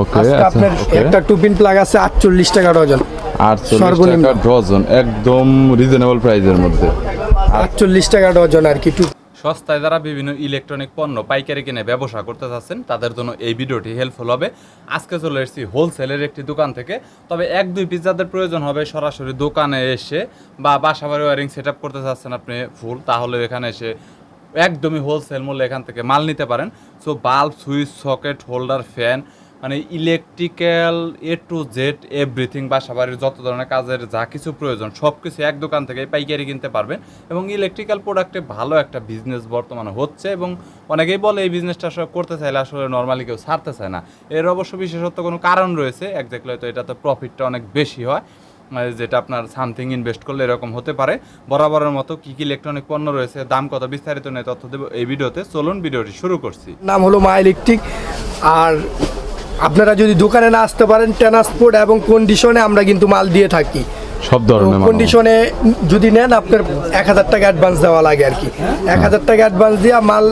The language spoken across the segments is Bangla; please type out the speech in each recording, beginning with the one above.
ওকে আচ্ছা আপনার একটা টুপিন প্লাগ আছে আটচল্লিশ টাকা ডজন। আটচল্লিশ। টাকা ডজন একদম রিজনেবল প্রাইসের মধ্যে। আটচল্লিশ টাকা ডজন আর কি টুপি। সস্তায় যারা বিভিন্ন ইলেকট্রনিক পণ্য পাইকারি কিনে ব্যবসা করতে চাচ্ছেন তাদের জন্য এই ভিডিওটি হেল্পফুল হবে। আজকে চলে এসেছি হোলসেলের একটি দোকান থেকে। তবে এক দুই পিস যাদের প্রয়োজন হবে সরাসরি দোকানে এসে বা বাসা বাড়ি ওয়ারিং সেট আপ করতে চাচ্ছেন আপনি ফুল তাহলে এখানে এসে একদমই হোলসেল মূল্যে এখান থেকে মাল নিতে পারেন। So bulb switch socket holder fan মানে electrical A to Z everything বাসা বাড়ির যত ধরনের কাজের যা কিছু প্রয়োজন সব কিছু এক দোকান থেকে পাইকারি কিনতে পারবেন এবং ইলেকট্রিক্যাল প্রোডাক্টে ভালো একটা বিজনেস বর্তমানে হচ্ছে এবং অনেকেই বলে এই বিজনেসটা আসলে করতে চাইলে আসলে নর্মালি কেউ ছাড়তে চায় না। এর অবশ্য বিশেষত্ব কোনো কারণ রয়েছে একজাক্টলি হয়তো এটাতে প্রফিটটা অনেক বেশি হয় যেটা আপনার সামথিং ইনভেস্ট করলে এরকম হতে পারে। বরাবরের মতো কী কী ইলেকট্রনিক পণ্য রয়েছে, দাম কত বিস্তারিত নিয়ে তথ্য দেবো এই ভিডিওতে। চলুন ভিডিওটি শুরু করছি। নাম হলো মা ইলেকট্রিক আর আপনারা যদি দোকানে না আসতে পারেন ট্রান্সপোর্ট এবং কন্ডিশনে আমরা কিন্তু মাল দিয়ে থাকি। সব ধরনের কন্ডিশনে যদি নেন আপনার এক হাজার টাকা অ্যাডভান্স দেওয়া লাগে আর কি। এক হাজার টাকা অ্যাডভান্স দিয়ে মাল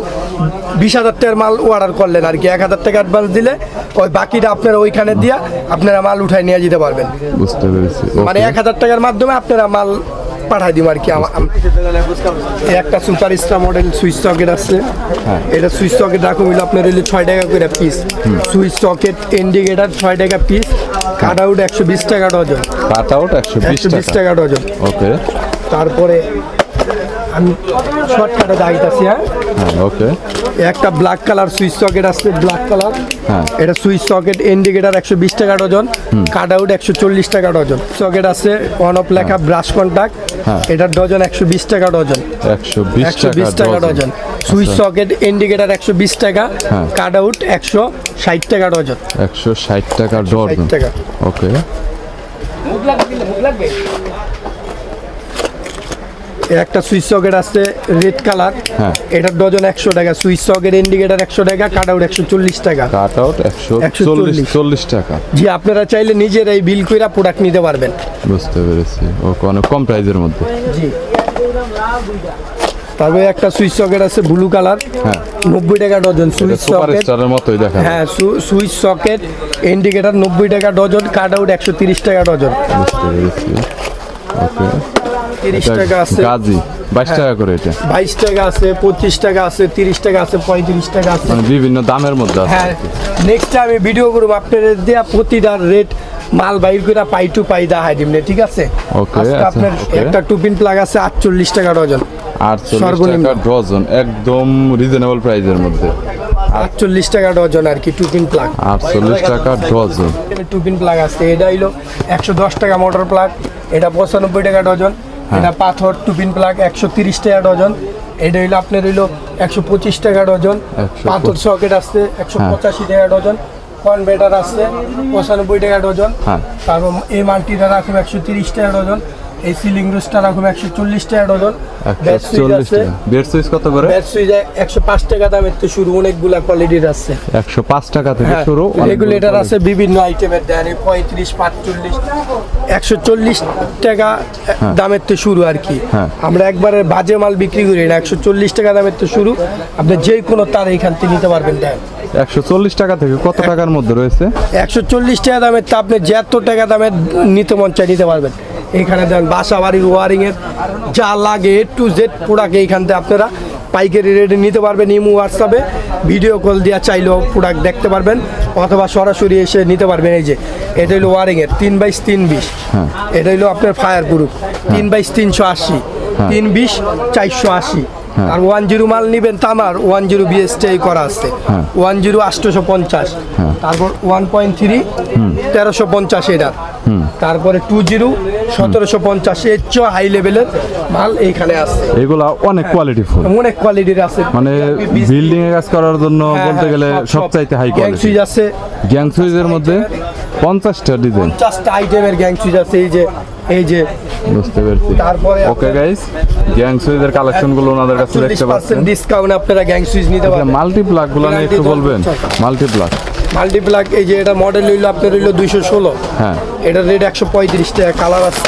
বিশ হাজার টাকার মাল অর্ডার করলেন আর কি। এক হাজার টাকা অ্যাডভান্স দিলে ওই বাকিটা আপনারা ওইখানে দিয়ে আপনারা মাল উঠায় নিয়ে যেতে পারবেন। বুঝতে পেরেছি। মানে এক হাজার টাকার মাধ্যমে আপনারা মাল পাঠাই দিব আর কি একটা super star model switch socket আছে। হ্যাঁ। এটা সুইচ সকেট রাখুন হইল আপনার হইলে ছয় টাকা করে পিস সুইচ সকেট ইন্ডিকেটার ছয় টাকা পিস কাট আউট একশো বিশ টাকা ডজন। কাট আউট একশো বিশ টাকা। ডজন। ওকে তারপরে আমি শর্টকাটে দাঁড়িয়েছি হ্যাঁ? হ্যাঁ ওকে একটা ব্ল্যাক কালার সুইচ সকেট আছে ব্ল্যাক কালার হ্যাঁ। এটা সুইচ সকেট ইন্ডিকেটার একশো বিশ টাকা ডজন কাট আউট একশো চল্লিশ টাকা ডজন সকেট আছে ওয়ান অফ লেখা ব্রাশ কন্টাক্ট হ্যাঁ। এটার ডজন একশো বিশ টাকা ডজন একশো বিশ একশো বিশ টাকা ডজন সুইচ সকেট ইন্ডিকেটার একশো বিশ টাকা হ্যাঁ। কাট আউট একশো ষাট টাকা ডজন একশো ষাট টাকা। ডজন টাকা। ওকে এর একটা সুইচ সকেট আছে রেড কালার হ্যাঁ। এটার ডজন একশো টাকা সুইচ সকেট ইন্ডিকেটার একশো টাকা কাট আউট একশো চল্লিশ টাকা। কাট আউট একশো চল্লিশ চল্লিশ। টাকা। জি আপনারা চাইলে নিজের এই বিল কইরা প্রোডাক্ট নিতে পারবেন। বুঝতে পেরেছি। ওকে অনেক কম প্রাইজের মধ্যে। জি। তারপরে একটা সুইচ সকেট আছে ব্লু কালার হ্যাঁ। নব্বই টাকা ডজন। Switch super socket. মতোই দেখা হ্যাঁ সুইচ সকেট ইন্ডিকেটার নব্বই টাকা ডজন কাট আউট একশো তিরিশ টাকা ডজন। বুঝতে পেরেছি। ওকে। তিরিশ টাকা আছে। গাজি। বাইশ টাকা করে এটা। বাইশ টাকা আছে পঁচিশ টাকা আছে তিরিশ টাকা আছে পঁয়ত্রিশ টাকা আছে। মানে বিভিন্ন দামের মধ্যে হ্যাঁ। নেক্সট আমি ভিডিও করব আপনাদের দেয়া প্রতিটা রেট মাল বাইর করে পাই টু পাই দেখাই দিমনে ঠিক আছে? আজকে আচ্ছা, আপনার. একটা টুপিন প্লাগ আছে আটচল্লিশ টাকা ডজন। আটচল্লিশ টাকা ডজন একদম রিজনেবল প্রাইসের মধ্যে। আটচল্লিশ টাকা ডজন আর কি টুপিন প্লাগ আটচল্লিশ টাকা ডজন। টুপিন প্লাগ আছে এটা হইল একশো দশ টাকা মোটর প্লাগ এটা পঁচানব্বই টাকা ডজন। হ্যাঁ। এটা পাথর টুপিন প্লাগ একশো তিরিশ টাকা ডজন। এটা হইল আপনার হইল একশো পঁচিশ টাকা ডজন। পাথর সকেট আসছে একশো হ্যাঁ। পঁচাশি টাকা ডজন। কনভেটার আসছে পঁচানব্বই টাকা ডজন। হ্যাঁ। তারপর এই মাল্টিটা রাখুন একশো তিরিশ টাকা ডজন। এই সিলিং রোজটা রাখুন একশো চল্লিশ টাকা ডজন। বেড সুইচ কত করে? ব্যাট সুইচ একশো পাঁচ টাকা দামের তো শুরু অনেকগুলা কোয়ালিটির আছে। একশো পাঁচ টাকা থেকে হ্যাঁ, শুরু রেগুলেটর আছে বিভিন্ন আইটেমের দেন পঁয়ত্রিশ পাঁচচল্লিশ একশো চল্লিশ টাকা দামের তো শুরু আর কি। হ্যাঁ। আমরা একবারে বাজে মাল বিক্রি করি না একশো চল্লিশ টাকা দামের তো শুরু। আপনি যে কোনো তার এখান থেকে নিতে পারবেন দেন। একশো চল্লিশ টাকা থেকে কত টাকার মধ্যে রয়েছে? একশো চল্লিশ টাকা দামের তা আপনি যত টাকা দামের নিতে মন চাই নিতে পারবেন। এখানে দেন বাসা বাড়ির ওয়ারিংয়ের যা লাগে এ টু জেড প্রোডাক্ট এইখান থেকে আপনারা পাইকারি রেটে নিতে পারবেন ইমু হোয়াটসঅ্যাপে ভিডিও কল দেওয়া চাইলেও প্রোডাক্ট দেখতে পারবেন অথবা সরাসরি এসে নিতে পারবেন এই যে এটা হলো ওয়ারিংয়ের তিন বাইশ তিন বিশ। হ্যাঁ। এটা হলো আপনার ফায়ার প্রুফ তিন বাইশ তিনশো আশি তিন বিশ চারশো আশি। আর ওয়ান জিরো মাল নিবেন তামার ওয়ান জিরো বিএসটি করা আছে। হ্যাঁ। ওয়ান জিরো আটশোশো পঞ্চাশ। তারপর ওয়ান পয়েন্ট থ্রি তেরোশো পঞ্চাশ এটা। তারপরে টু জিরো সতেরোশো পঞ্চাশ। এর চেয়ে হাই লেভেলের মাল এইখানে আছে। এগুলা অনেক কোয়ালিটি ফুল। অনেক কোয়ালিটির আছে। মানে বিল্ডিং এ কাজ করার জন্য বলতে গেলে সবচাইতে হাই কোয়ালিটি সুইচ আছে। গ্যাং সুইচের মধ্যে পঞ্চাশটা ডিজাইন পঞ্চাশটা আইটেমের গ্যাং সুইচ আছে। এই যে এই যে বুঝতে পেরেছি। তারপরে ওকে গাইস গ্যাং সুইজের কালেকশনগুলো ওনাদের কাছে দেখতে পাচ্ছেন। ডিসকাউন্ট আপনারা গ্যাং সুইচ নিতে পারবেন। মাল্টি প্লাগগুলো নিয়ে একটু বলবেন। মাল্টি প্লাগ মাল্টিপ্লাক এই যে এটা মডেল হইল আপনার হইল দুইশো ষোলো। হ্যাঁ। এটার রেট একশো পঁয়ত্রিশ টাকা কালার আছে।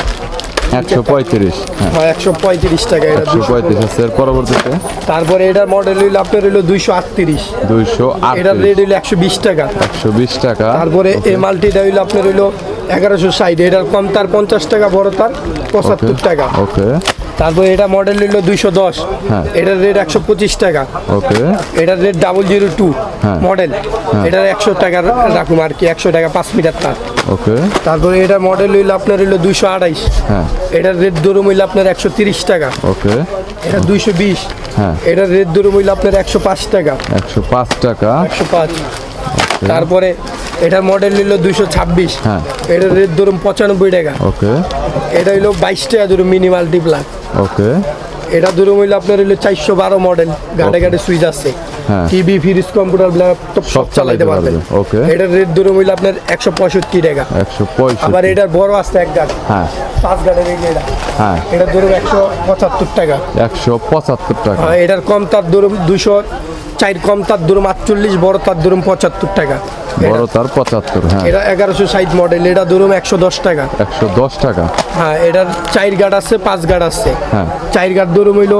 একশো পঁয়ত্রিশ। হ্যাঁ একশো পঁয়ত্রিশ টাকা একশো পঁয়ত্রিশ আছে পরবর্তীতে? তারপরে এটার মডেল হইল আপনার হইল দুইশো আটত্রিশ। দুইশো এটার রেট হইল একশো বিশ টাকা। একশো বিশ টাকা তারপরে এই মাল্টিটা হইল আপনার হইল এগারোশো ষাট। এটার কম তার পঞ্চাশ টাকা বড় তার পঁচাত্তর টাকা। ওকে। তারপরে এটা মডেল হইল দুইশো দশ। হ্যাঁ। এটার রেট একশো পঁচিশ টাকা। ওকে। এটার রেট ডাবল জিরো টু হ্যাঁ। মডেল এটার একশো টাকা রাখুন আর কি একশো টাকা পাঁচ মিটার তার। ওকে। তারপরে এটার মডেল হইল আপনার হইল দুইশো আড়াইশ। হ্যাঁ। এটার রেট দরুম হইল আপনার একশো তিরিশ টাকা। ওকে। এটা দুইশো বিশ। হ্যাঁ। এটার রেট দরুম হইল আপনার একশো পাঁচ টাকা। একশো পাঁচ টাকা। একশো পাঁচ। তারপরে এটার মডেল নিল দুইশো ছাব্বিশ। হ্যাঁ। এটার রেট ধরুন পঁচানব্বই টাকা। ওকে এটা হইল বাইশ টাকা ধরুন মিনি মাল্টিপ্লাক ওকে এটা ধরুন হইল আপনার হইল চারশো বারো মডেল গাড়ে গাড়ে সুইচ আছে। টিভি ফ্রিজ কম্পিউটার ল্যাপটপ সব চালাইতে পারবেন পারবে, okay. এটার রেট ধরুন হইল আপনার একশো পঁয়ষট্টি টাকা। একশো আবার এটার বড় আছে এক গাড়ি হ্যাঁ। পাঁচ গাড়ির এই এটা। হ্যাঁ। এটা ধরুন একশো পঁচাত্তর টাকা। একশো পঁচাত্তর টাকা। এটার কম তার ধরুন দুশো চার কম তার ধরুন আটচল্লিশ বড় তার ধরুন পঁচাত্তর টাকা। বড় তার পঁচাত্তর হ্যাঁ। এটা এগারোশো ষাট মডেল এটা ধরুন একশো দশ টাকা। একশো দশ টাকা। হ্যাঁ এটার চার গার্ড আছে পাঁচ গার্ড আছে। হ্যাঁ। চার গার্ড ধরুন হইল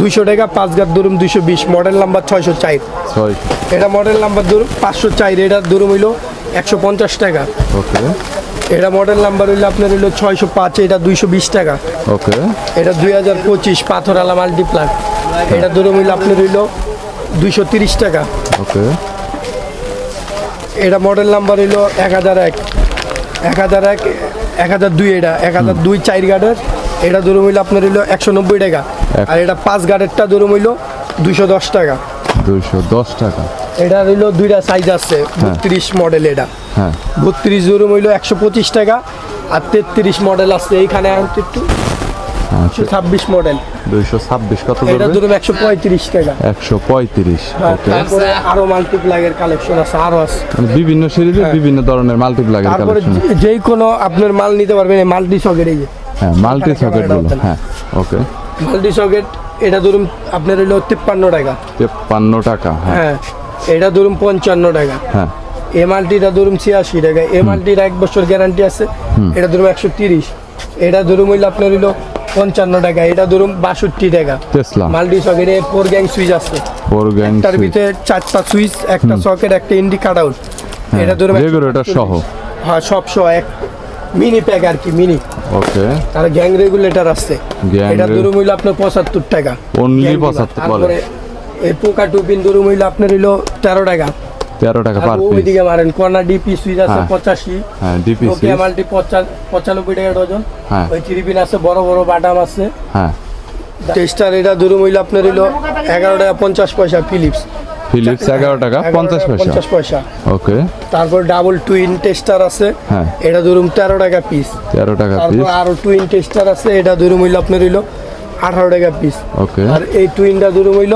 দুইশো টাকা পাঁচ গার্ড ধরুন দুইশো বিশ মডেল নাম্বার ছয়শো চার। এটা মডেল নাম্বার ধরুন পাঁচশো চার এটার ধরুন হইল একশো পঞ্চাশ টাকা। ওকে। এটা মডেল নাম্বার হইল আপনার হইল ছয়শো পাঁচ এটা দুইশো বিশ টাকা। ওকে। এটা দুই হাজার পঁচিশ পাথরালা মাল্টিপ্লাক এটা ধরুন হইল আপনার হইল দুইশো তিরিশ টাকা। ওকে। এটা মডেল নাম্বার হইল এক হাজার এক। এক হাজার এক এক হাজার দুই এটা। এক হাজার দুই চার গার্ডের এটা ধরুন হইল আপনার হইল একশো নব্বই টাকা। আর এটা পাঁচ গার্ডেরটা ধরুন হইল দুইশো দশ টাকা। দুইশো দশ টাকা। এটা হইল দুইটা সাইজ আছে বত্রিশ মডেল এটা। হ্যাঁ। বত্রিশ ধরুন হইল একশো পঁচিশ টাকা আর তেত্রিশ মডেল আছে এইখানে একটু। ছাব্বিশ মডেল। দুইশো ছাব্বিশ কত এটা ধরুন একশো পঁয়ত্রিশ টাকা। একশো পঁয়ত্রিশ ওকে। তারপরে আরও মাল্টিপ্লাগের কালেকশন আছে আরও আছে। মানে বিভিন্ন সিরিজে বিভিন্ন ধরনের মাল্টিপ্লাগের কালেকশন যে- কোনো আপনার মাল নিতে পারবেন মাল্টি সকেট এই হ্যাঁ মাল্টি সকেটগুলো হ্যাঁ ওকে। মাল্টি সকেট এটা ধরুন আপনার হইল তিপ্পান্ন টাকা। তেপ্পান্ন টাকা হ্যাঁ। হ্যাঁ এটা ধরুন পঞ্চান্ন টাকা। হ্যাঁ। এ মাল্টিটা ধরুন ছিয়াশি টাকা। এ মাল্টির এক বছর গ্যারান্টি আছে। এটা ধরুন একশো তিরিশ। এটা ধরুন হইল আপনার হইল পঞ্চান্ন টাকা এটা ধরুন বাষট্টি টাকা। Tesla multi socket four gang switch আছে। ফোর গ্যাং তার ভিতরে চারটা সুইচ একটা সকেট একটা ইন্ডি কাট আউট এটা ধরুন রেগুলেটর সহ। হ্যাঁ সব সহ এক মিনি প্যাক আর কি মিনি ওকে। আর গ্যাং রেগুলেটর আছে। এটা ধরুন হইল আপনার পঁচাত্তর টাকা। 75 তারপরে এই পোকা টুপিন ধরুন হইল আপনার হইল তেরো টাকা। তেরো টাকা পার পিস ওইদিকে মারেন কর্নার ডিপি সুইচ আছে হ্যাঁ। পঁচাশি। হ্যাঁ ডিপি নোকিয়া মাল্টি পঁচা- পঁচানব্বই টাকা ডজন। হ্যাঁ। ওই থ্রিপিন আছে বড় বড় বাটাম আছে। হ্যাঁ। টেস্টার এটা ধরুন হইল আপনার হইল এগারো টাকা পঞ্চাশ পয়সা ফিলিপস ফিলিপস এগারো টাকা পঞ্চাশ পয়সা। পঞ্চাশ পয়সা। ওকে। তারপর ডাবল টুইন টেস্টার আছে। হ্যাঁ। এটা ধরুন তেরো টাকা পিস তেরো টাকা পিস তারপর আরও টুইন টেস্টার আছে এটা ধরুন হইল আপনার হইল আঠারো টাকা পিস ওকে। আর এই টুইনটা ধরুন হইল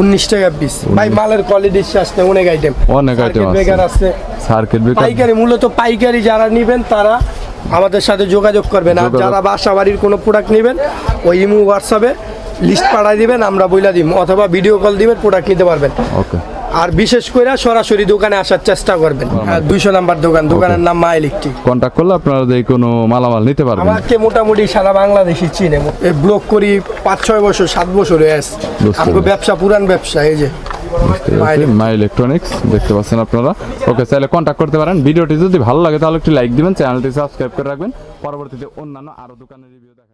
উনিশ টাকা পিস ভাই মালের কোয়ালিটি শেষ নেই অনেক আইটেম অনেক আইটেম বেকার আছে। সার্কিট বেকার পাইকারি মূলত পাইকারি যারা নেবেন তারা আমাদের সাথে যোগাযোগ করবেন। আর যারা বাসা বাড়ির কোনো প্রোডাক্ট নেবেন ওই ইমু হোয়াটসঅ্যাপে লিস্ট পাঠাই দিবেন আমরা বইলা দিব অথবা ভিডিও কল দিবেন প্রোডাক্ট নিতে পারবেন। ওকে আর বিশেষ করে সরাসরি দোকানে আসার চেষ্টা করবেন। দুইশো নাম্বার দোকান দোকানের নাম মা ইলেকট্রিক কন্ট্যাক্ট করলে আপনারা যে কোনো মালামাল নিতে পারবেন। আমাকে মোটামুটি সারা বাংলাদেশি চিনে। এই ব্লক করি পাঁচ ছয় বছর সাত বছর হয়ে আসছে আমাকে ব্যবসা পুরান ব্যবসা এই যে মাই ইলেকট্রনিক্স দেখতে পাচ্ছেন আপনারা। ওকে চাইলে কন্ট্যাক্ট করতে পারেন। ভিডিওটি যদি ভালো লাগে তাহলে একটু লাইক দিবেন চ্যানেলটি সাবস্ক্রাইব করে রাখবেন। পরবর্তীতে অন্যান্য আরও দোকানের রিভিউ দেখা